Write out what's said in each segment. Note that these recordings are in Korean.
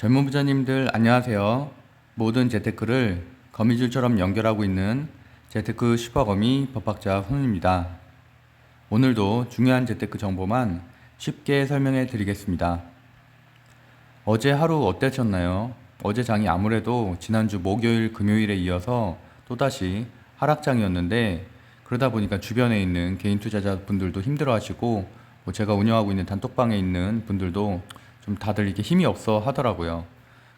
젊은 부자님들 안녕하세요. 모든 재테크를 거미줄처럼 연결하고 있는 재테크 슈퍼거미 법학자 손입니다. 오늘도 중요한 재테크 정보만 쉽게 설명해 드리겠습니다. 어제 하루 어땠셨나요? 어제 장이 아무래도 지난주 목요일, 금요일에 이어서 또다시 하락장이었는데 그러다 보니까 주변에 있는 개인 투자자분들도 힘들어 하시고 뭐 제가 운영하고 있는 단톡방에 있는 분들도 좀 다들 이렇게 힘이 없어 하더라고요.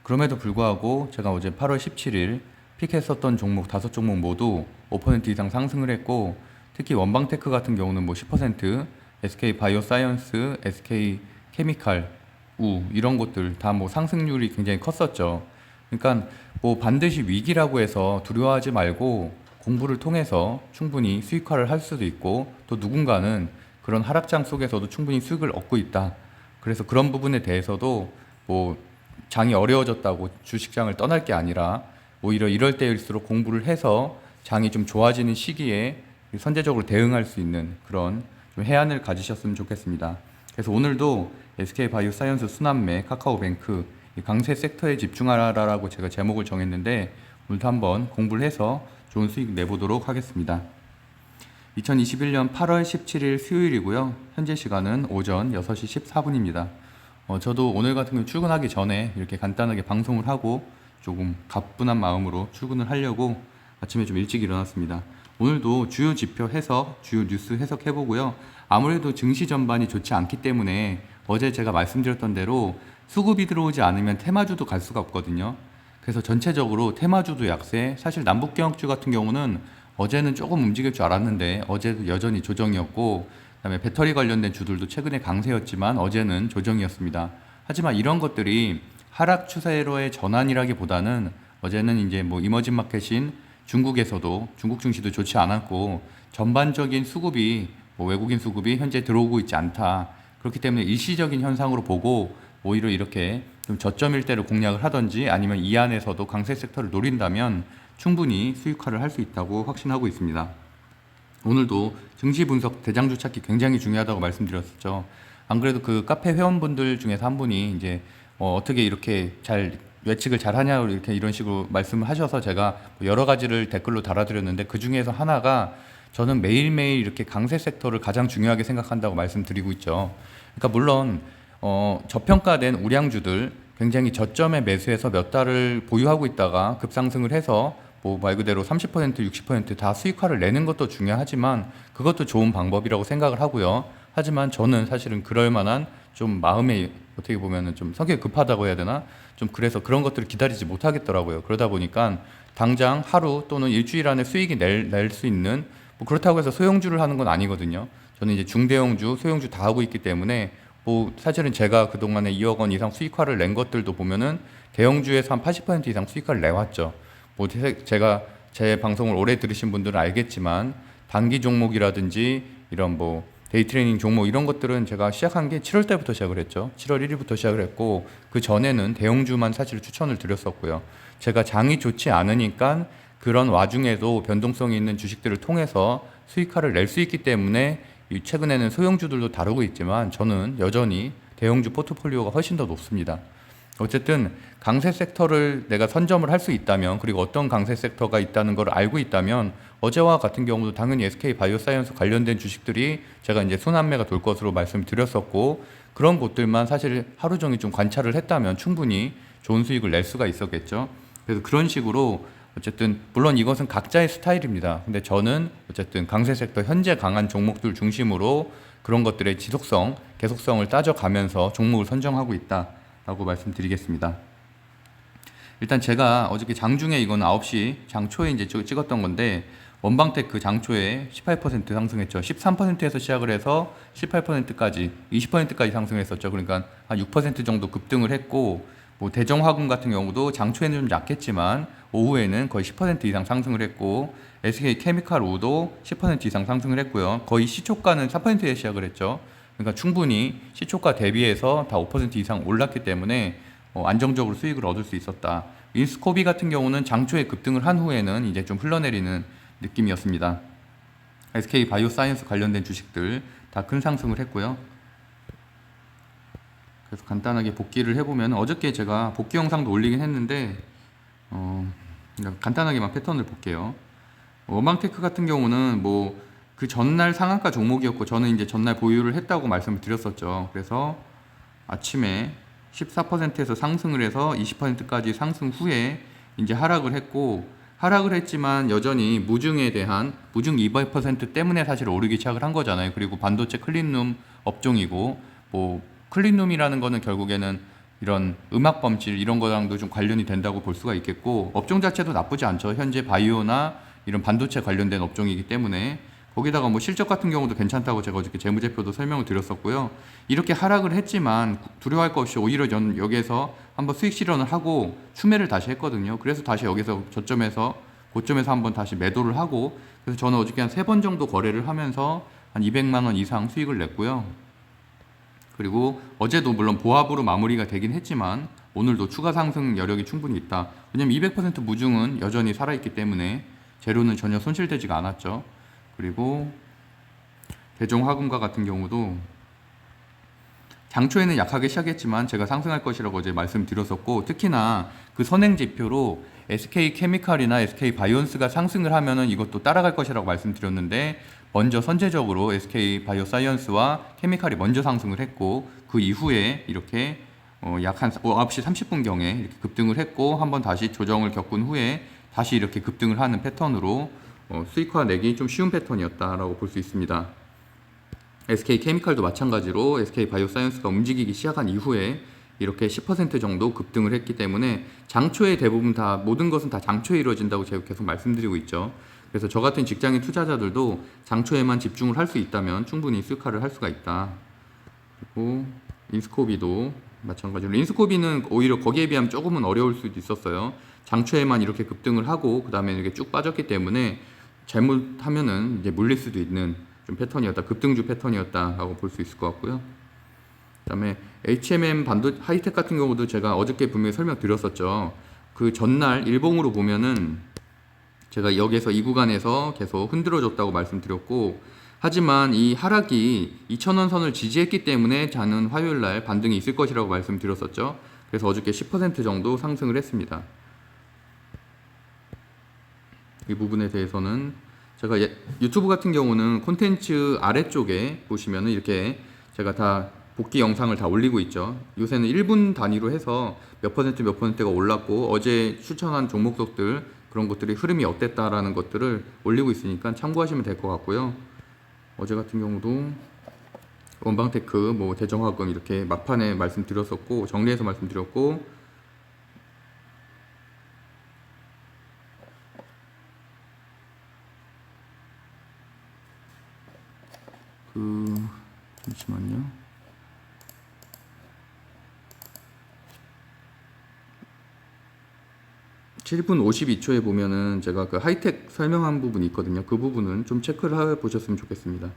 그럼에도 불구하고 제가 어제 8월 17일 픽했었던 종목 다섯 종목 모두 5% 이상 상승을 했고 특히 원방테크 같은 경우는 뭐 10%, SK 바이오사이언스, SK 케미칼, 우 이런 곳들 다 뭐 상승률이 굉장히 컸었죠. 그러니까 뭐 반드시 위기라고 해서 두려워하지 말고 공부를 통해서 충분히 수익화를 할 수도 있고 또 누군가는 그런 하락장 속에서도 충분히 수익을 얻고 있다. 그래서 그런 부분에 대해서도 뭐 장이 어려워졌다고 주식장을 떠날 게 아니라 오히려 이럴 때일수록 공부를 해서 장이 좀 좋아지는 시기에 선제적으로 대응할 수 있는 그런 좀 해안을 가지셨으면 좋겠습니다. 그래서 오늘도 SK 바이오 사이언스 순환매 카카오뱅크 이 강세 섹터에 집중하라라고 제가 제목을 정했는데 오늘도 한번 공부를 해서 좋은 수익 내보도록 하겠습니다. 2021년 8월 17일 수요일이고요. 현재 시간은 오전 6시 14분입니다. 어, 저도 오늘 같은 경우 출근하기 전에 이렇게 간단하게 방송을 하고 조금 가뿐한 마음으로 출근을 하려고 아침에 좀 일찍 일어났습니다. 오늘도 주요 지표 해석, 주요 뉴스 해석해 보고요. 아무래도 증시 전반이 좋지 않기 때문에 어제 제가 말씀드렸던 대로 수급이 들어오지 않으면 테마주도 갈 수가 없거든요. 그래서 전체적으로 테마주도 약세, 사실 남북경주 같은 경우는 어제는 조금 움직일 줄 알았는데 어제도 여전히 조정이었고 그다음에 배터리 관련된 주들도 최근에 강세였지만 어제는 조정이었습니다. 하지만 이런 것들이 하락 추세로의 전환이라기보다는 어제는 이제 뭐 이머징 마켓인 중국에서도 중국 증시도 좋지 않았고 전반적인 수급이 뭐 외국인 수급이 현재 들어오고 있지 않다. 그렇기 때문에 일시적인 현상으로 보고 오히려 이렇게 좀 저점일 때를 공략을 하든지 아니면 이 안에서도 강세 섹터를 노린다면 충분히 수익화를 할 수 있다고 확신하고 있습니다. 오늘도 증시 분석 대장주 찾기 굉장히 중요하다고 말씀드렸었죠. 안 그래도 그 카페 회원분들 중에서 한 분이 이제 어, 어떻게 이렇게 잘 예측을 잘 하냐고 이렇게 이런 식으로 말씀을 하셔서 제가 여러 가지를 댓글로 달아드렸는데 그 중에서 하나가 저는 매일매일 이렇게 강세 섹터를 가장 중요하게 생각한다고 말씀드리고 있죠. 그러니까 물론 어, 저평가된 우량주들 굉장히 저점에 매수해서 몇 달을 보유하고 있다가 급상승을 해서 뭐 말 그대로 30% 60%다 수익화를 내는 것도 중요하지만 그것도 좋은 방법이라고 생각을 하고요. 하지만 저는 사실은 그럴 만한 좀 마음에 어떻게 보면은 좀 성격이 급하다고 해야 되나? 좀 그래서 그런 것들을 기다리지 못하겠더라고요. 그러다 보니까 당장 하루 또는 일주일 안에 수익이 낼 수 있는 뭐 그렇다고 해서 소형주를 하는 건 아니거든요. 저는 이제 중대형주, 소형주 다 하고 있기 때문에 뭐 사실은 제가 그동안에 2억 원 이상 수익화를 낸 것들도 보면은 대형주에서 한 80% 이상 수익화를 내왔죠. 뭐 제- 제가 제 방송을 오래 들으신 분들은 알겠지만 단기 종목이라든지 이런 뭐 데이 트레이닝 종목 이런 것들은 제가 시작한 게 7월 때부터 시작을 했죠. 7월 1일부터 시작을 했고 그 전에는 대형주만 사실 추천을 드렸었고요. 제가 장이 좋지 않으니까 그런 와중에도 변동성이 있는 주식들을 통해서 수익화를 낼 수 있기 때문에 이 최근에는 소형주들도 다루고 있지만 저는 여전히 대형주 포트폴리오가 훨씬 더 높습니다. 어쨌든 강세 섹터를 내가 선점을 할 수 있다면 그리고 어떤 강세 섹터가 있다는 걸 알고 있다면 어제와 같은 경우도 당연히 SK 바이오사이언스 관련된 주식들이 제가 이제 순환매가 돌 것으로 말씀드렸었고 그런 곳들만 사실 하루 종일 좀 관찰을 했다면 충분히 좋은 수익을 낼 수가 있었겠죠. 그래서 그런 식으로 어쨌든 물론 이것은 각자의 스타일입니다. 근데 저는 어쨌든 강세 섹터 현재 강한 종목들 중심으로 그런 것들의 지속성, 계속성을 따져가면서 종목을 선정하고 있다 라고 말씀드리겠습니다. 일단 제가 어저께 장중에 이건 9시 장초에 이제 찍- 찍었던 건데 원방테크 장초에 18% 상승했죠. 13%에서 시작을 해서 18%까지 20%까지 상승했었죠. 그러니까 한 6% 정도 급등을 했고 뭐 대정화군 같은 경우도 장초에는 좀 약했지만 오후에는 거의 10% 이상 상승을 했고 SK 케미칼 우도 10% 이상 상승을 했고요. 거의 시초가는 4%에 시작을 했죠. 그러니까 충분히 시초가 대비해서 다 5% 이상 올랐기 때문에 어, 안정적으로 수익을 얻을 수 있었다. 인스코비 같은 경우는 장초에 급등을 한 후에는 이제 좀 흘러내리는 느낌이었습니다. SK 바이오사이언스 관련된 주식들 다 큰 상승을 했고요. 그래서 간단하게 복귀를 해보면 어저께 제가 복귀 영상도 올리긴 했는데 어, 간단하게만 패턴을 볼게요. 원방테크 같은 경우는 뭐 그 전날 상한가 종목이었고 저는 이제 전날 보유를 했다고 말씀을 드렸었죠. 그래서 아침에 14%에서 상승을 해서 20%까지 상승 후에 이제 하락을 했고 하락을 했지만 여전히 무증에 대한 무증 2% 때문에 사실 오르기 시작을 한 거잖아요. 그리고 반도체 클린룸 업종이고 뭐 클린룸이라는 거는 결국에는 이런 음악 범실 이런 거랑도 좀 관련이 된다고 볼 수가 있겠고 업종 자체도 나쁘지 않죠. 현재 바이오나 이런 반도체 관련된 업종이기 때문에 거기다가 뭐 실적 같은 경우도 괜찮다고 제가 어저께 재무제표도 설명을 드렸었고요. 이렇게 하락을 했지만 두려워할 것 없이 오히려 전 여기에서 한번 수익 실현을 하고 추매를 다시 했거든요. 그래서 다시 여기서 저점에서 고점에서 한번 다시 매도를 하고 그래서 저는 어저께 한 세 번 정도 거래를 하면서 한 200만 원 이상 수익을 냈고요. 그리고 어제도 물론 보합으로 마무리가 되긴 했지만 오늘도 추가 상승 여력이 충분히 있다. 왜냐면 200% 무중은 여전히 살아있기 때문에 재료는 전혀 손실되지가 않았죠. 그리고 대종화금과 같은 경우도 장초에는 약하게 시작했지만 제가 상승할 것이라고 어제 말씀드렸었고 특히나 그 선행 지표로 SK 케미칼이나 SK 바이온스가 상승을 하면은 이것도 따라갈 것이라고 말씀드렸는데 먼저 선제적으로 SK 바이오사이언스와 케미칼이 먼저 상승을 했고 그 이후에 이렇게 어 약한 9시 30분 경에 이렇게 급등을 했고 한번 다시 조정을 겪은 후에 다시 이렇게 급등을 하는 패턴으로 어 수익화 내기 좀 쉬운 패턴이었다라고 볼 수 있습니다. SK 케미칼도 마찬가지로 SK 바이오사이언스가 움직이기 시작한 이후에 이렇게 10% 정도 급등을 했기 때문에 장초에 대부분 다 모든 것은 다 장초에 이루어진다고 제가 계속 말씀드리고 있죠. 그래서 저 같은 직장인 투자자들도 장초에만 집중을 할 수 있다면 충분히 수익화를 할 수가 있다. 그리고 인스코비도 마찬가지로 인스코비는 오히려 거기에 비하면 조금은 어려울 수도 있었어요. 장초에만 이렇게 급등을 하고 그다음에 이렇게 쭉 빠졌기 때문에 잘못하면은 이제 물릴 수도 있는 좀 패턴이었다. 급등주 패턴이었다라고 볼 수 있을 것 같고요. 그다음에 HMM 반도 하이텍 같은 경우도 제가 어저께 분명히 설명드렸었죠. 그 전날 일봉으로 보면은 제가 여기에서 이 구간에서 계속 흔들어줬다고 말씀드렸고 하지만 이 하락이 2,000원 선을 지지했기 때문에 저는 화요일 날 반등이 있을 것이라고 말씀드렸었죠. 그래서 어저께 10% 정도 상승을 했습니다. 이 부분에 대해서는 제가 예- 유튜브 같은 경우는 콘텐츠 아래쪽에 보시면은 이렇게 제가 다 복귀 영상을 다 올리고 있죠. 요새는 1분 단위로 해서 몇 퍼센트 몇 퍼센트가 올랐고 어제 추천한 종목들 그런 것들이 흐름이 어땠다라는 것들을 올리고 있으니까 참고하시면 될 것 같고요. 어제 같은 경우도 원방테크, 뭐 대정화금 이렇게 막판에 말씀드렸었고 정리해서 말씀드렸고 그 잠시만요. 칠분 52초에 보면은 제가 그 하이텍 설명한 부분이 있거든요. 그 부분은 좀 체크를 해 보셨으면 좋겠습니다.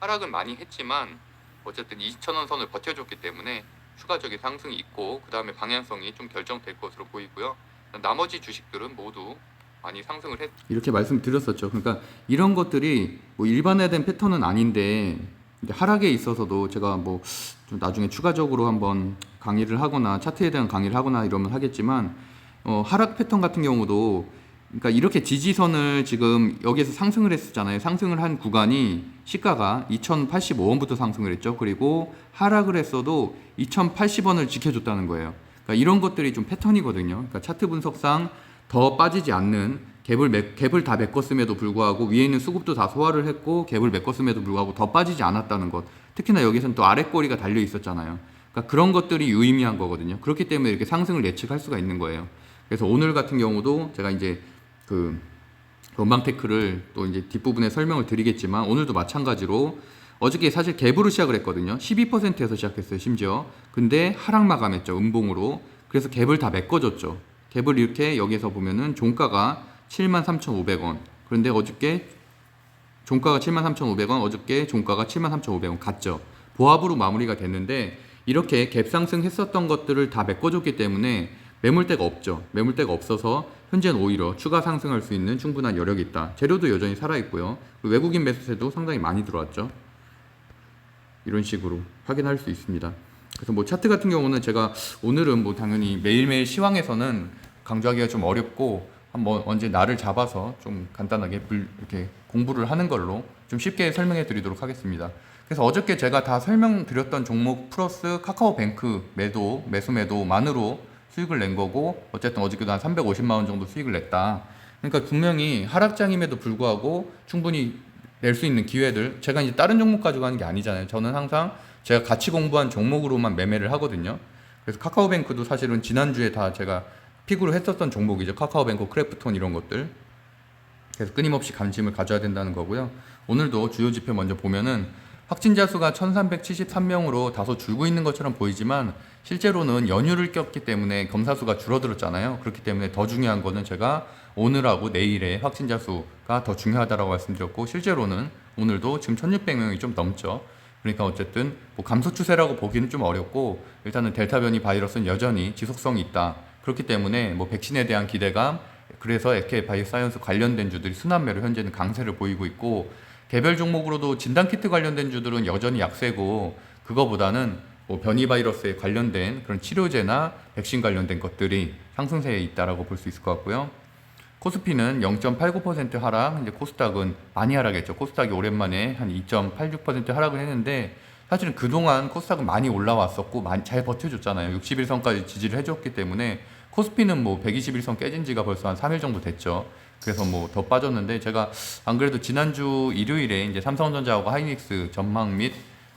하락은 많이 했지만 어쨌든 2,000원 선을 버텨줬기 때문에 추가적인 상승이 있고 그 다음에 방향성이 좀 결정될 것으로 보이고요. 나머지 주식들은 모두 많이 상승을 했. 이렇게 말씀드렸었죠. 그러니까 이런 것들이 뭐 일반화된 패턴은 아닌데 하락에 있어서도 제가 뭐 좀 나중에 추가적으로 한번 강의를 하거나 차트에 대한 강의를 하거나 이러면 하겠지만 어, 하락 패턴 같은 경우도 그러니까 이렇게 지지선을 지금 여기에서 상승을 했었잖아요. 상승을 한 구간이 시가가 2,085원부터 상승을 했죠. 그리고 하락을 했어도 2,080원을 지켜줬다는 거예요. 그러니까 이런 것들이 좀 패턴이거든요. 그러니까 차트 분석상 더 빠지지 않는 갭을 매, 갭을 다 메꿨음에도 불구하고 위에 있는 수급도 다 소화를 했고 갭을 메꿨음에도 불구하고 더 빠지지 않았다는 것. 특히나 여기서는 또 아래 꼬리가 달려 있었잖아요. 그러니까 그런 것들이 유의미한 거거든요. 그렇기 때문에 이렇게 상승을 예측할 수가 있는 거예요. 그래서 오늘 같은 경우도 제가 이제 그 원방테크를 또 이제 뒷부분에 설명을 드리겠지만 오늘도 마찬가지로 어저께 사실 갭으로 시작을 했거든요. 12%에서 시작했어요, 심지어. 근데 하락 마감했죠, 음봉으로. 그래서 갭을 다 메꿔줬죠. 갭을 이렇게 여기서 보면은 종가가 73,500원. 그런데 어저께 종가가 73,500원, 어저께 종가가 73,500원 갔죠. 보합으로 마무리가 됐는데 이렇게 갭 상승했었던 것들을 다 메꿔줬기 때문에 매물대가 없죠. 매물대가 없어서 현재는 오히려 추가 상승할 수 있는 충분한 여력이 있다. 재료도 여전히 살아있고요. 외국인 매수세도 상당히 많이 들어왔죠. 이런 식으로 확인할 수 있습니다. 그래서 뭐 차트 같은 경우는 제가 오늘은 뭐 당연히 매일매일 시황에서는 강조하기가 좀 어렵고 한번 언제 날을 잡아서 좀 간단하게 불- 이렇게 공부를 하는 걸로 좀 쉽게 설명해 드리도록 하겠습니다. 그래서 어저께 제가 다 설명드렸던 종목 플러스 카카오뱅크 매도, 매수 매도만으로 수익을 낸 거고 어쨌든 어저께도 한 350만 원 정도 수익을 냈다. 그러니까 분명히 하락장임에도 불구하고 충분히 낼 수 있는 기회들 제가 이제 다른 종목 가지고 하는 게 아니잖아요. 저는 항상 제가 같이 공부한 종목으로만 매매를 하거든요. 그래서 카카오뱅크도 사실은 지난주에 다 제가 픽으로 했었던 종목이죠. 카카오뱅크, 크래프톤 이런 것들. 그래서 끊임없이 관심을 가져야 된다는 거고요. 오늘도 주요 지표 먼저 보면은 확진자 수가 1373명으로 다소 줄고 있는 것처럼 보이지만 실제로는 연휴를 꼈기 때문에 검사 수가 줄어들었잖아요. 그렇기 때문에 더 중요한 거는 제가 오늘하고 내일의 확진자 수가 더 중요하다라고 말씀드렸고 실제로는 오늘도 지금 1600명이 좀 넘죠. 그러니까 어쨌든 뭐 감소 추세라고 보기는 좀 어렵고 일단은 델타 변이 바이러스는 여전히 지속성이 있다. 그렇기 때문에 뭐 백신에 대한 기대감 그래서 에케 바이오사이언스 관련된 주들이 순환매로 현재는 강세를 보이고 있고 개별 종목으로도 진단 키트 관련된 주들은 여전히 약세고 그거보다는 뭐 변이 바이러스에 관련된 그런 치료제나 백신 관련된 것들이 상승세에 있다라고 볼 수 있을 것 같고요. 코스피는 0.89% 하락, 이제 코스닥은 많이 하락했죠. 코스닥이 오랜만에 한 2.86% 하락을 했는데 사실은 그동안 코스닥은 많이 올라왔었고 많이 잘 버텨줬잖아요. 61선까지 지지를 해줬기 때문에 코스피는 뭐 121선 깨진 지가 벌써 한 3일 정도 됐죠. 그래서 뭐 더 빠졌는데 제가 안 그래도 지난주 일요일에 이제 삼성전자하고 하이닉스 전망 및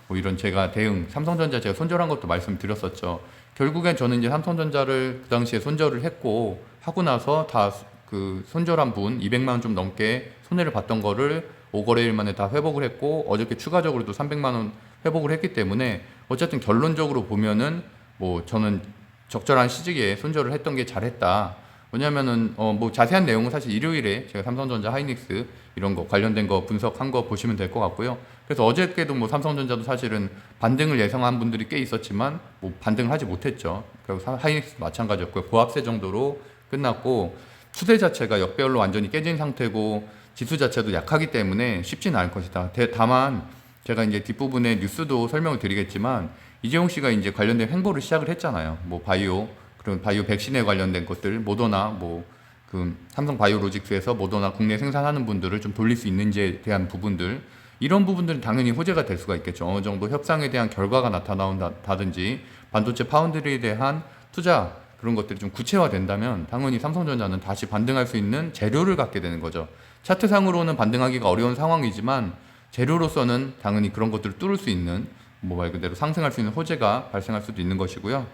뭐 이런 제가 대응 삼성전자 제가 손절한 것도 말씀드렸었죠. 결국엔 저는 이제 삼성전자를 그 당시에 손절을 했고 하고 나서 다 그 손절한 분 200만 원 좀 넘게 손해를 봤던 거를 5거래일 만에 다 회복을 했고 어저께 추가적으로도 300만 원 회복을 했기 때문에 어쨌든 결론적으로 보면은 뭐 저는 적절한 시기에 손절을 했던 게 잘했다. 왜냐면은 어 뭐 자세한 내용은 사실 일요일에 제가 삼성전자 하이닉스 이런 거 관련된 거 분석한 거 보시면 될 것 같고요. 그래서 어저께도 뭐 삼성전자도 사실은 반등을 예상한 분들이 꽤 있었지만 뭐 반등을 하지 못했죠. 그리고 사- 하이닉스도 마찬가지였고요. 고압세 정도로 끝났고 추세 자체가 역배열로 완전히 깨진 상태고 지수 자체도 약하기 때문에 쉽지는 않을 것이다. 대- 다만 제가 이제 뒷부분에 뉴스도 설명을 드리겠지만 이재용 씨가 이제 관련된 행보를 시작을 했잖아요. 뭐 바이오 그런 바이오 백신에 관련된 것들 모더나 뭐 그 삼성 바이오로직스에서 모더나 국내 생산하는 분들을 좀 돌릴 수 있는지에 대한 부분들 이런 부분들은 당연히 호재가 될 수가 있겠죠. 어느 정도 협상에 대한 결과가 나타나온다든지 반도체 파운드리에 대한 투자 그런 것들이 좀 구체화된다면 당연히 삼성전자는 다시 반등할 수 있는 재료를 갖게 되는 거죠. 차트상으로는 반등하기가 어려운 상황이지만 재료로서는 당연히 그런 것들을 뚫을 수 있는 뭐 말 그대로 상승할 수 있는 호재가 발생할 수도 있는 것이고요.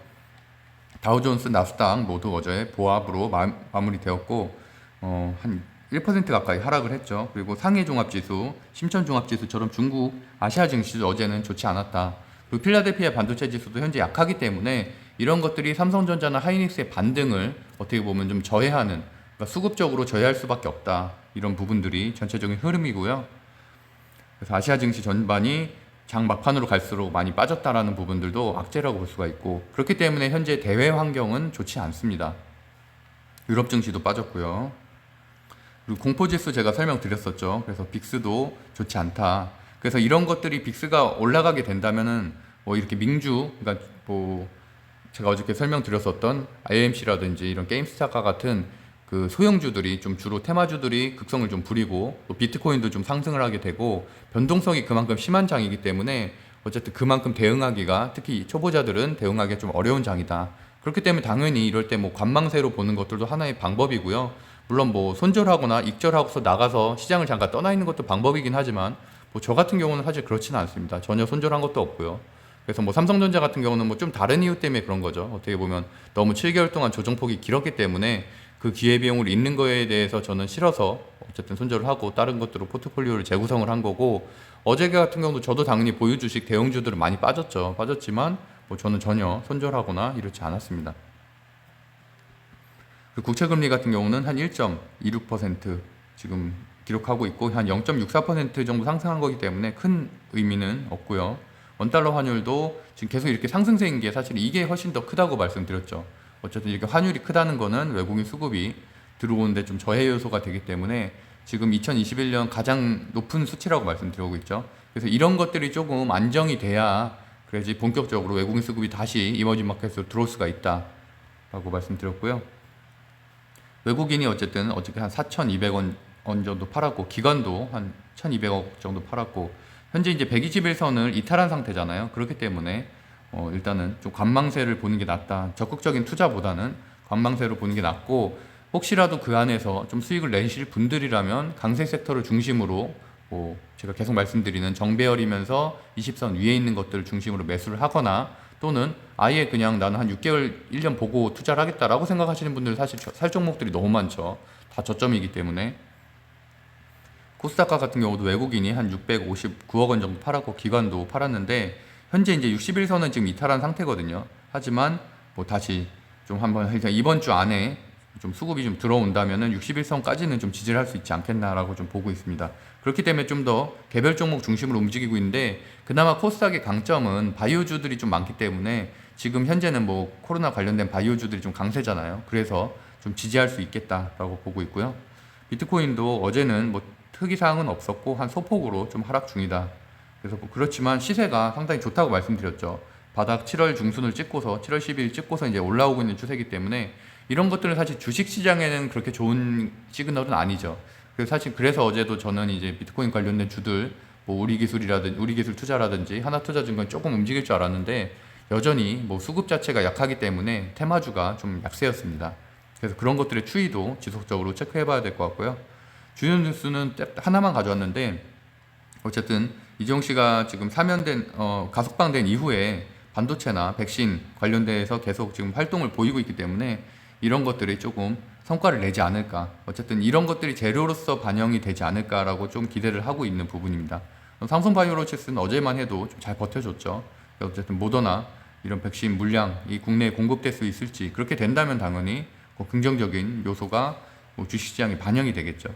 다우존스, 나스닥 모두 어제 보합으로 마, 마무리되었고 어, 한 1% 가까이 하락을 했죠. 그리고 상해 종합지수, 심천 종합지수처럼 중국 아시아 증시도 어제는 좋지 않았다. 그리고 필라델피아 반도체 지수도 현재 약하기 때문에 이런 것들이 삼성전자나 하이닉스의 반등을 어떻게 보면 좀 저해하는 그러니까 수급적으로 저해할 수밖에 없다. 이런 부분들이 전체적인 흐름이고요. 그래서 아시아 증시 전반이 장 막판으로 갈수록 많이 빠졌다라는 부분들도 악재라고 볼 수가 있고 그렇기 때문에 현재 대외 환경은 좋지 않습니다. 유럽 증시도 빠졌고요. 그리고 공포지수 제가 설명드렸었죠. 그래서 빅스도 좋지 않다. 그래서 이런 것들이 빅스가 올라가게 된다면은 뭐 이렇게 민주, 그러니까 뭐 제가 어저께 설명드렸었던 IMC라든지 이런 게임스타과 같은 그 소형주들이 좀 주로 테마주들이 극성을 좀 부리고 또 비트코인도 좀 상승을 하게 되고 변동성이 그만큼 심한 장이기 때문에 어쨌든 그만큼 대응하기가 특히 초보자들은 대응하기가 좀 어려운 장이다. 그렇기 때문에 당연히 이럴 때 뭐 관망세로 보는 것들도 하나의 방법이고요. 물론 뭐 손절하거나 익절하고서 나가서 시장을 잠깐 떠나 있는 것도 방법이긴 하지만 뭐 저 같은 경우는 사실 그렇지는 않습니다. 전혀 손절한 것도 없고요. 그래서 뭐 삼성전자 같은 경우는 뭐 좀 다른 이유 때문에 그런 거죠. 어떻게 보면 너무 7개월 동안 조정폭이 길었기 때문에 그 기회비용을 잃는 거에 대해서 저는 싫어서 어쨌든 손절을 하고 다른 것들로 포트폴리오를 재구성을 한 거고 어제 같은 경우도 저도 당연히 보유 주식 대형주들은 많이 빠졌죠. 빠졌지만 뭐 저는 전혀 손절하거나 이렇지 않았습니다. 그 국채 금리 같은 경우는 한 1.26% 지금 기록하고 있고 한 0.64% 정도 상승한 거기 때문에 큰 의미는 없고요. 원달러 환율도 지금 계속 이렇게 상승세인 게 사실 이게 훨씬 더 크다고 말씀드렸죠. 어쨌든 이렇게 환율이 크다는 거는 외국인 수급이 들어오는데 좀 저해 요소가 되기 때문에 지금 2021년 가장 높은 수치라고 말씀드리고 있죠. 그래서 이런 것들이 조금 안정이 돼야 그래야지 본격적으로 외국인 수급이 다시 이머징 마켓으로 들어올 수가 있다라고 말씀드렸고요. 외국인이 어쨌든 어저께 한 4,200원 원 정도 팔았고 기관도 한 1,200억 정도 팔았고 현재 이제 121선을 이탈한 상태잖아요. 그렇기 때문에 어 일단은 좀 관망세를 보는 게 낫다. 적극적인 투자보다는 관망세로 보는 게 낫고 혹시라도 그 안에서 좀 수익을 내실 분들이라면 강세 섹터를 중심으로 뭐 제가 계속 말씀드리는 정배열이면서 20선 위에 있는 것들을 중심으로 매수를 하거나 또는 아예 그냥 나는 한 6개월, 1년 보고 투자를 하겠다라고 생각하시는 분들 사실 저- 살 종목들이 너무 많죠. 다 저점이기 때문에 코스닥가 같은 경우도 외국인이 한 659억 원 정도 팔았고 기관도 팔았는데 현재 이제 61선은 지금 이탈한 상태거든요. 하지만 뭐 다시 좀 한번 일단 이번 주 안에 좀 수급이 좀 들어온다면은 61선까지는 좀 지지를 할 수 있지 않겠나라고 좀 보고 있습니다. 그렇기 때문에 좀 더 개별 종목 중심으로 움직이고 있는데 그나마 코스닥의 강점은 바이오주들이 좀 많기 때문에 지금 현재는 뭐 코로나 관련된 바이오주들이 좀 강세잖아요. 그래서 좀 지지할 수 있겠다라고 보고 있고요. 비트코인도 어제는 뭐 특이 사항은 없었고 한 소폭으로 좀 하락 중이다. 그래서 뭐 그렇지만 시세가 상당히 좋다고 말씀드렸죠. 바닥 7월 중순을 찍고서 7월 10일 찍고서 이제 올라오고 있는 추세이기 때문에 이런 것들은 사실 주식 시장에는 그렇게 좋은 시그널은 아니죠. 그래서 사실 그래서 어제도 저는 이제 비트코인 관련된 주들 뭐 우리 기술이라든지 우리 기술 투자라든지 하나 투자 증권 조금 움직일 줄 알았는데 여전히 뭐 수급 자체가 약하기 때문에 테마주가 좀 약세였습니다. 그래서 그런 것들의 추이도 지속적으로 체크해 봐야 될 것 같고요. 주요 뉴스는 딱 하나만 가져왔는데 어쨌든 이종 씨가 지금 사면된 어, 가석방된 이후에 반도체나 백신 관련돼서 계속 지금 활동을 보이고 있기 때문에 이런 것들이 조금 성과를 내지 않을까. 어쨌든 이런 것들이 재료로서 반영이 되지 않을까라고 좀 기대를 하고 있는 부분입니다. 삼성 바이오로직스는 어제만 해도 좀 잘 버텨줬죠. 어쨌든 모더나 이런 백신 물량이 국내에 공급될 수 있을지 그렇게 된다면 당연히 뭐 긍정적인 요소가 뭐 주식시장에 반영이 되겠죠.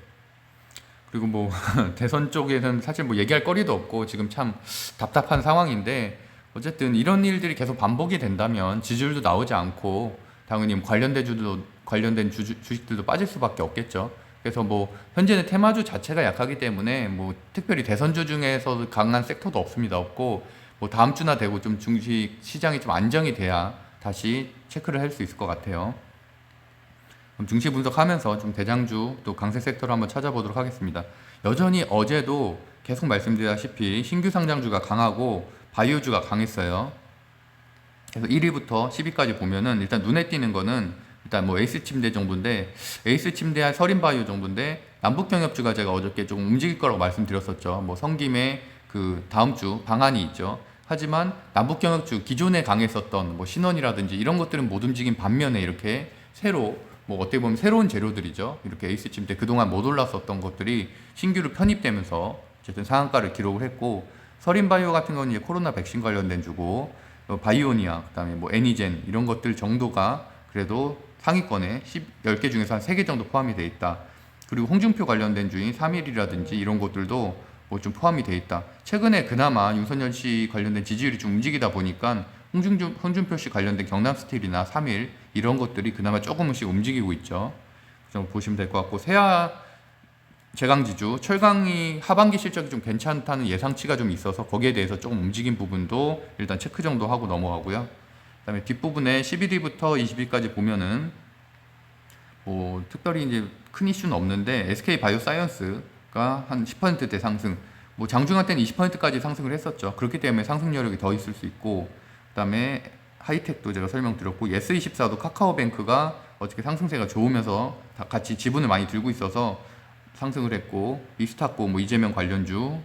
그리고 뭐 대선 쪽에는 사실 뭐 얘기할 거리도 없고 지금 참 답답한 상황인데 어쨌든 이런 일들이 계속 반복이 된다면 지지율도 나오지 않고 당연히 뭐 관련된 주도 관련된 주, 주식들도 빠질 수밖에 없겠죠. 그래서 뭐 현재는 테마주 자체가 약하기 때문에 뭐 특별히 대선주 중에서 강한 섹터도 없습니다. 없고 뭐 다음 주나 되고 좀 중식 시장이 좀 안정이 돼야 다시 체크를 할 수 있을 것 같아요. 증시 분석하면서 좀 대장주 또 강세 섹터를 한번 찾아보도록 하겠습니다. 여전히 어제도 계속 말씀드렸다시피 신규 상장주가 강하고 바이오주가 강했어요. 그래서 1위부터 10위까지 보면은 일단 눈에 띄는 거는 일단 뭐 에이스 침대 정도인데 에이스 침대와 서린 바이오 정도인데 남북경협주가 제가 어저께 조금 움직일 거라고 말씀드렸었죠. 뭐 성김에 그 다음 주 방안이 있죠. 하지만 남북경협주 기존에 강했었던 뭐 신원이라든지 이런 것들은 못 움직인 반면에 이렇게 새로 뭐 어떻게 보면 새로운 재료들이죠. 이렇게 에이스 침대 그동안 못 올랐었던 것들이 신규로 편입되면서 어쨌든 상한가를 기록을 했고 서린바이오 같은 경우는 이제 코로나 백신 관련된 주고 어, 바이오니아 그다음에 뭐 애니젠 이런 것들 정도가 그래도 상위권에 10, 10개 중에서 한 3개 정도 포함이 돼 있다. 그리고 홍준표 관련된 주인 3일이라든지 이런 것들도 뭐 좀 포함이 돼 있다. 최근에 그나마 윤석열 씨 관련된 지지율이 좀 움직이다 보니까 홍준표, 홍준표 씨 관련된 경남 스틸이나 3일 이런 것들이 그나마 조금씩 움직이고 있죠. 그래서 보시면 될 것 같고 세아 제강지주 철강이 하반기 실적이 좀 괜찮다는 예상치가 좀 있어서 거기에 대해서 조금 움직인 부분도 일단 체크 정도 하고 넘어가고요. 그다음에 뒷부분에 11위부터 20위까지 보면은 뭐 특별히 이제 큰 이슈는 없는데 SK 바이오사이언스가 한 10%대 상승. 뭐 장중한 때는 20%까지 상승을 했었죠. 그렇기 때문에 상승 여력이 더 있을 수 있고 그다음에 하이텍도 제가 설명드렸고 예스24도 카카오뱅크가 어떻게 상승세가 좋으면서 다 같이 지분을 많이 들고 있어서 상승을 했고 이스타코 뭐 이재명 관련주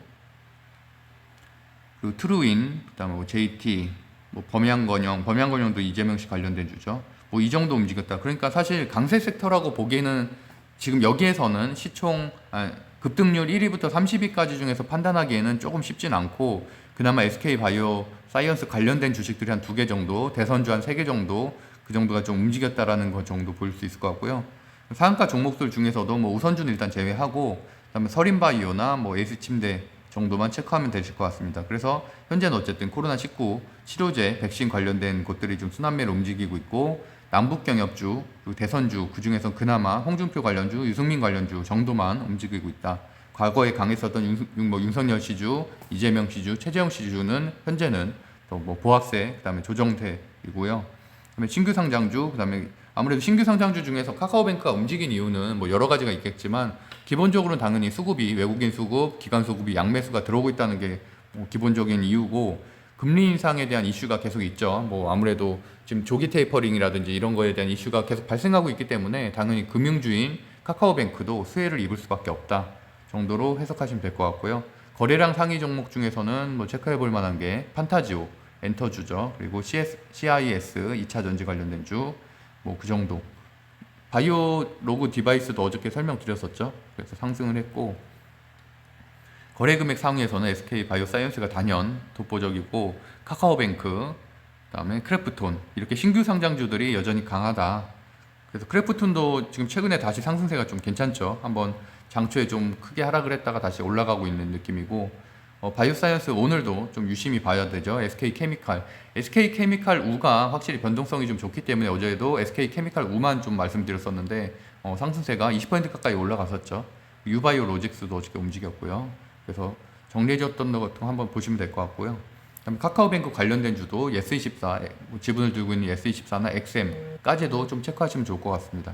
그리고 트루인 그다음에 뭐 JT 뭐 범양건영 범양건영도 이재명 씨 관련된 주죠. 뭐 이 정도 움직였다. 그러니까 사실 강세 섹터라고 보기에는 지금 여기에서는 시총 아, 급등률 1위부터 30위까지 중에서 판단하기에는 조금 쉽진 않고 그나마 SK 바이오 사이언스 관련된 주식들이 한 두 개 정도, 대선주 한 세 개 정도 그 정도가 좀 움직였다라는 것 정도 볼 수 있을 것 같고요. 상한가 종목들 중에서도 뭐 우선주는 일단 제외하고 그다음에 서린바이오나 뭐 에이스 침대 정도만 체크하면 되실 것 같습니다. 그래서 현재는 어쨌든 코로나19 치료제, 백신 관련된 것들이 좀 순환매로 움직이고 있고 남북 경협주, 그리고 대선주 그 중에서 그나마 홍준표 관련주, 유승민 관련주 정도만 움직이고 있다. 과거에 강했었던 윤, 윤- 뭐 윤석열 시주, 이재명 시주, 최재형 시주는 현재는 또 뭐 보학세, 그다음에 조정태이고요. 그다음에 신규 상장주, 그다음에 아무래도 신규 상장주 중에서 카카오뱅크가 움직인 이유는 뭐 여러 가지가 있겠지만 기본적으로는 당연히 수급이 외국인 수급, 기관 수급이 양매수가 들어오고 있다는 게 뭐 기본적인 이유고 금리 인상에 대한 이슈가 계속 있죠. 뭐 아무래도 지금 조기 테이퍼링이라든지 이런 거에 대한 이슈가 계속 발생하고 있기 때문에 당연히 금융주인 카카오뱅크도 수혜를 입을 수밖에 없다 정도로 해석하시면 될 것 같고요. 거래량 상위 종목 중에서는 뭐 체크해 볼 만한 게 판타지오, 엔터 주죠. 그리고 CS, CIS 2차 전지 관련된 주, 뭐 그 정도. 바이오 로그 디바이스도 어저께 설명드렸었죠. 그래서 상승을 했고 거래 금액 상위에서는 SK 바이오 사이언스가 단연 독보적이고 카카오뱅크, 그다음에 크래프톤 이렇게 신규 상장주들이 여전히 강하다. 그래서 크래프톤도 지금 최근에 다시 상승세가 좀 괜찮죠. 한번 장초에 좀 크게 하락을 했다가 다시 올라가고 있는 느낌이고 어, 바이오사이언스 오늘도 좀 유심히 봐야 되죠. SK 케미칼, SK 케미칼 우가 확실히 변동성이 좀 좋기 때문에 어제도 SK 케미칼 우만 좀 말씀드렸었는데 어, 상승세가 20% 가까이 올라갔었죠. 유바이오 로직스도 어저께 움직였고요. 그래서 정리해줬던 것 같은 거 한번 보시면 될 것 같고요. 카카오뱅크 관련된 주도 예스24 뭐 지분을 들고 있는 예스24나 XM까지도 좀 체크하시면 좋을 것 같습니다.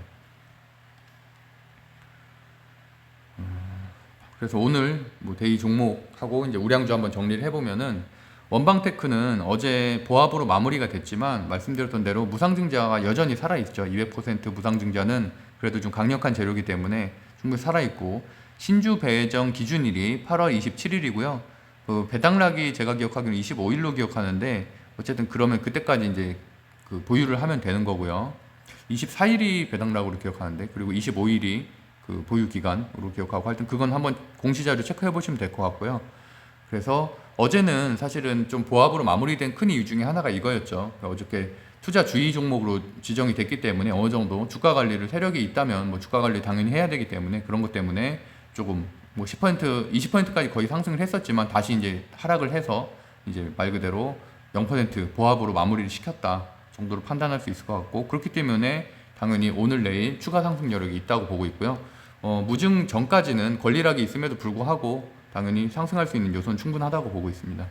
그래서 오늘 뭐 데이 종목하고 이제 우량주 한번 정리를 해보면은 원방테크는 어제 보합으로 마무리가 됐지만 말씀드렸던 대로 무상증자가 여전히 살아있죠. 200% 무상증자는 그래도 좀 강력한 재료이기 때문에 충분히 살아있고 신주 배정 기준일이 8월 27일이고요. 그 배당락이 제가 기억하기로는 25일로 기억하는데 어쨌든 그러면 그때까지 이제 그 보유를 하면 되는 거고요. 24일이 배당락으로 기억하는데 그리고 25일이 그 보유 기간으로 기억하고 하여튼 그건 한번 공시 자료 체크해 보시면 될 것 같고요. 그래서 어제는 사실은 좀 보합으로 마무리된 큰 이유 중에 하나가 이거였죠. 그러니까 어저께 투자 주의 종목으로 지정이 됐기 때문에 어느 정도 주가 관리를 세력이 있다면 뭐 주가 관리 당연히 해야 되기 때문에 그런 것 때문에 조금 뭐 10% 20%까지 거의 상승을 했었지만 다시 이제 하락을 해서 이제 말 그대로 0% 보합으로 마무리를 시켰다 정도로 판단할 수 있을 것 같고 그렇기 때문에 당연히 오늘 내일 추가 상승 여력이 있다고 보고 있고요. 어, 무증 전까지는 권리락이 있음에도 불구하고 당연히 상승할 수 있는 요소는 충분하다고 보고 있습니다.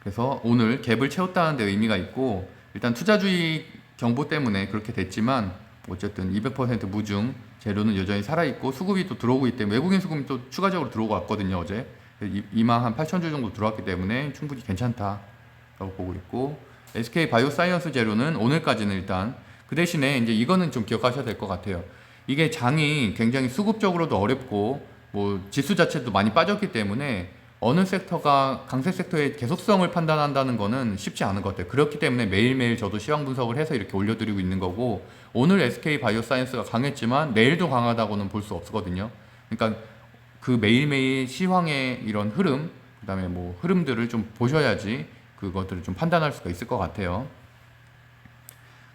그래서 오늘 갭을 채웠다는 데 의미가 있고 일단 투자주의 정보 때문에 그렇게 됐지만 어쨌든 200% 무증 재료는 여전히 살아있고 수급이 또 들어오고 있기 때문에 외국인 수급이 또 추가적으로 들어오고 왔거든요 어제 2만 한 8천 주 정도 들어왔기 때문에 충분히 괜찮다라고 보고 있고 SK 바이오사이언스 재료는 오늘까지는 일단 그 대신에 이제 이거는 좀 기억하셔야 될 것 같아요 이게 장이 굉장히 수급적으로도 어렵고 뭐 지수 자체도 많이 빠졌기 때문에 어느 섹터가 강세 섹터의 계속성을 판단한다는 거는 쉽지 않은 것 같아요. 그렇기 때문에 매일매일 저도 시황 분석을 해서 이렇게 올려드리고 있는 거고 오늘 SK 바이오사이언스가 강했지만 내일도 강하다고는 볼 수 없거든요. 그러니까 그 매일매일 시황의 이런 흐름, 그다음에 뭐 흐름들을 좀 보셔야지 그것들을 좀 판단할 수가 있을 것 같아요.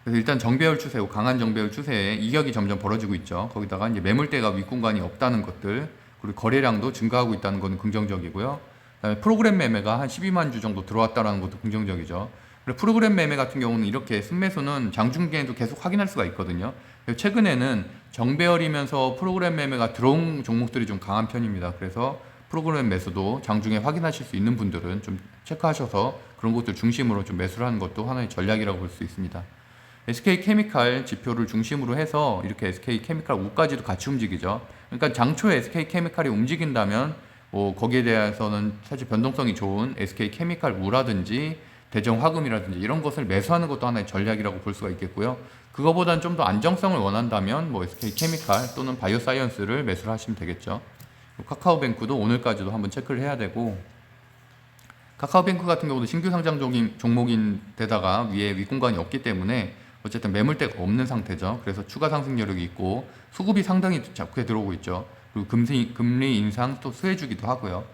그래서 일단 정배열 추세고 강한 정배열 추세에 이격이 점점 벌어지고 있죠. 거기다가 이제 매물대가 윗공간이 없다는 것들 그리고 거래량도 증가하고 있다는 것은 긍정적이고요. 그다음에 프로그램 매매가 한 12만 주 정도 들어왔다는 것도 긍정적이죠. 그리고 프로그램 매매 같은 경우는 이렇게 순매수는 장중계에도 계속 확인할 수가 있거든요. 최근에는 정배열이면서 프로그램 매매가 들어온 종목들이 좀 강한 편입니다. 그래서 프로그램 매수도 장중에 확인하실 수 있는 분들은 좀 체크하셔서 그런 것들 중심으로 좀 매수를 하는 것도 하나의 전략이라고 볼 수 있습니다. SK 케미칼 지표를 중심으로 해서 이렇게 SK 케미칼 우까지도 같이 움직이죠. 그러니까 장초에 SK 케미칼이 움직인다면 뭐 거기에 대해서는 사실 변동성이 좋은 SK 케미칼 우라든지 대정 화금이라든지 이런 것을 매수하는 것도 하나의 전략이라고 볼 수가 있겠고요. 그거보다는 좀더 안정성을 원한다면 뭐 SK 케미칼 또는 바이오사이언스를 매수를 하시면 되겠죠. 카카오뱅크도 오늘까지도 한번 체크를 해야 되고 카카오뱅크 같은 경우도 신규 상장 종인- 종목인 데다가 위에 윗공간이 없기 때문에 어쨌든 매물대가 없는 상태죠. 그래서 추가 상승 여력이 있고 수급이 상당히 작게 들어오고 있죠. 그리고 금리, 금리 인상 또 수혜주기도 하고요.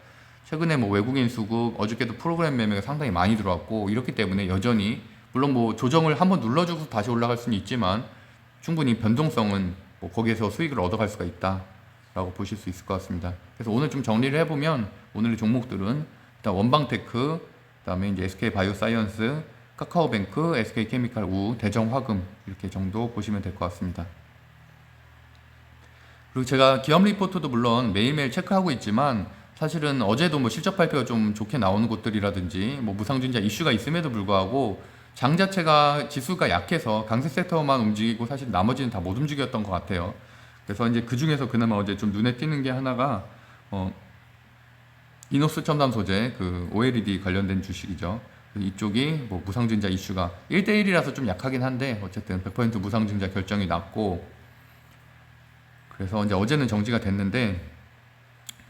최근에 뭐 외국인 수급 어저께도 프로그램 매매가 상당히 많이 들어왔고 이렇기 때문에 여전히 물론 뭐 조정을 한번 눌러주고 다시 올라갈 수는 있지만 충분히 변동성은 뭐 거기에서 수익을 얻어갈 수가 있다라고 보실 수 있을 것 같습니다. 그래서 오늘 좀 정리를 해보면 오늘의 종목들은 일단 원방테크, 그다음에 이제 SK 바이오사이언스, 카카오뱅크, SK 케미칼 우, 대정화금 이렇게 정도 보시면 될 것 같습니다. 그리고 제가 기업 리포트도 물론 매일매일 체크하고 있지만 사실은 어제도 뭐 실적 발표가 좀 좋게 나오는 곳들이라든지 뭐 무상증자 이슈가 있음에도 불구하고 장 자체가 지수가 약해서 강세 섹터만 움직이고 사실 나머지는 다 못 움직였던 것 같아요. 그래서 이제 그 중에서 그나마 어제 좀 눈에 띄는 게 하나가 어 이노스 첨단 소재 그 OLED 관련된 주식이죠. 이쪽이 뭐 무상증자 이슈가 1대1이라서 좀 약하긴 한데 어쨌든 100% 무상증자 결정이 났고 그래서 이제 어제는 정지가 됐는데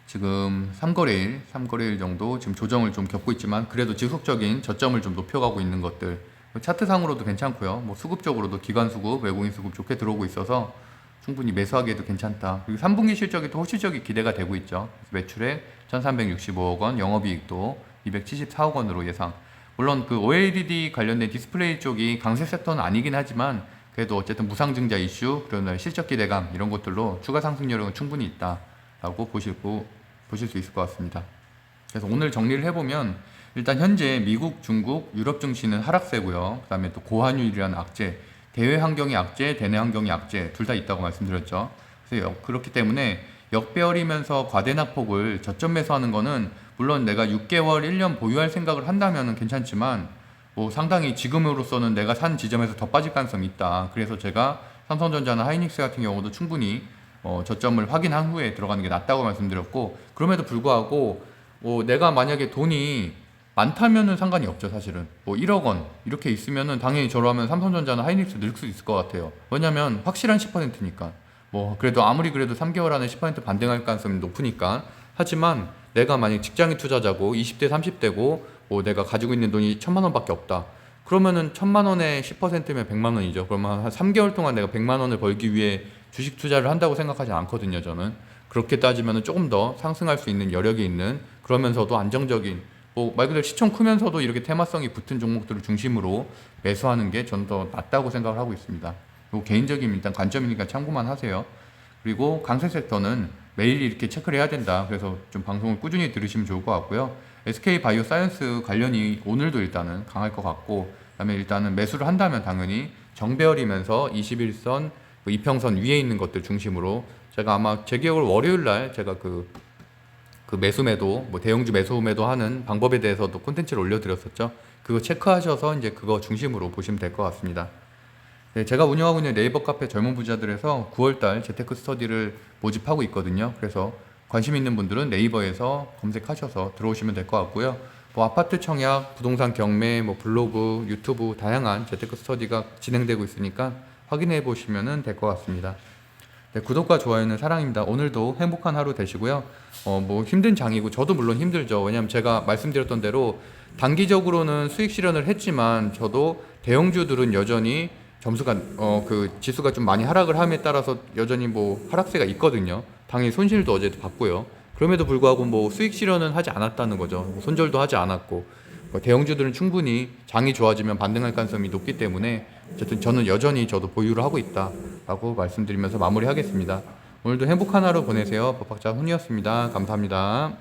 지금 3거래일, 3거래일 정도 지금 조정을 좀 겪고 있지만 그래도 지속적인 저점을 좀 높여가고 있는 것들 차트상으로도 괜찮고요. 뭐 수급적으로도 기관 수급, 외국인 수급 좋게 들어오고 있어서 충분히 매수하기에도 괜찮다. 그리고 3분기 실적이 또 호실적이 기대가 되고 있죠. 매출액 1,365억 원, 영업이익도 274억 원으로 예상. 물론 그 OLED 관련된 디스플레이 쪽이 강세 섹터는 아니긴 하지만 그래도 어쨌든 무상증자 이슈, 그런 실적 기대감 이런 것들로 추가 상승 여력은 충분히 있다라고 보시고 보실 수 있을 것 같습니다. 그래서 오늘 정리를 해보면 일단 현재 미국, 중국, 유럽 증시는 하락세고요. 그다음에 또 고환율이라는 악재, 대외 환경의 악재, 대내 환경의 악재 둘 다 있다고 말씀드렸죠. 그래서 역- 그렇기 때문에 역배열이면서 과대낙폭을 저점 매수하는 거는 물론 내가 6개월, 1년 보유할 생각을 한다면 괜찮지만 뭐 상당히 지금으로서는 내가 산 지점에서 더 빠질 가능성이 있다. 그래서 제가 삼성전자나 하이닉스 같은 경우도 충분히 어, 저점을 확인한 후에 들어가는 게 낫다고 말씀드렸고 그럼에도 불구하고 뭐 내가 만약에 돈이 많다면은 상관이 없죠 사실은. 뭐 1억 원 이렇게 있으면은 당연히 저러면 삼성전자나 하이닉스 넣을 수 있을 것 같아요. 왜냐면 확실한 10%니까 뭐 그래도 아무리 그래도 3개월 안에 10% 반등할 가능성이 높으니까. 하지만 내가 만약 직장인 투자자고 20대 30대고 뭐 내가 가지고 있는 돈이 천만 원밖에 없다. 그러면은 천만 원에 10%면 100만 원이죠. 그러면 한 3개월 동안 내가 100만 원을 벌기 위해 주식 투자를 한다고 생각하지 않거든요 저는. 그렇게 따지면 조금 더 상승할 수 있는 여력이 있는 그러면서도 안정적인 뭐 말 그대로 시총 크면서도 이렇게 테마성이 붙은 종목들을 중심으로 매수하는 게 저는 더 낫다고 생각을 하고 있습니다. 뭐 개인적인 일단 관점이니까 참고만 하세요. 그리고 강세 섹터는 매일 이렇게 체크를 해야 된다. 그래서 좀 방송을 꾸준히 들으시면 좋을 것 같고요. SK 바이오 사이언스 관련이 오늘도 일단은 강할 것 같고, 그다음에 일단은 매수를 한다면 당연히 정배열이면서 21선, 그 이평선 위에 있는 것들 중심으로 제가 아마 제 기억으로 월요일 날 제가 그, 그 매수 매도, 뭐 대형주 매수 매도 하는 방법에 대해서도 콘텐츠를 올려드렸었죠. 그거 체크하셔서 이제 그거 중심으로 보시면 될 것 같습니다. 네, 제가 운영하고 있는 네이버 카페 젊은 부자들에서 9월달 재테크 스터디를 모집하고 있거든요. 그래서 관심 있는 분들은 네이버에서 검색하셔서 들어오시면 될 것 같고요. 뭐 아파트 청약, 부동산 경매, 뭐 블로그, 유튜브 다양한 재테크 스터디가 진행되고 있으니까 확인해 보시면 될 것 같습니다. 네, 구독과 좋아요는 사랑입니다. 오늘도 행복한 하루 되시고요. 어, 뭐 힘든 장이고 저도 물론 힘들죠. 왜냐하면 제가 말씀드렸던 대로 단기적으로는 수익 실현을 했지만 저도 대형주들은 여전히 점수가 어 그 지수가 좀 많이 하락을 함에 따라서 여전히 뭐 하락세가 있거든요. 당연히 손실도 어제도 봤고요. 그럼에도 불구하고 뭐 수익 실현은 하지 않았다는 거죠. 뭐 손절도 하지 않았고 뭐 대형주들은 충분히 장이 좋아지면 반등할 가능성이 높기 때문에 어쨌든 저는 여전히 저도 보유를 하고 있다라고 말씀드리면서 마무리하겠습니다. 오늘도 행복한 하루 보내세요. 법학자 훈이었습니다. 감사합니다.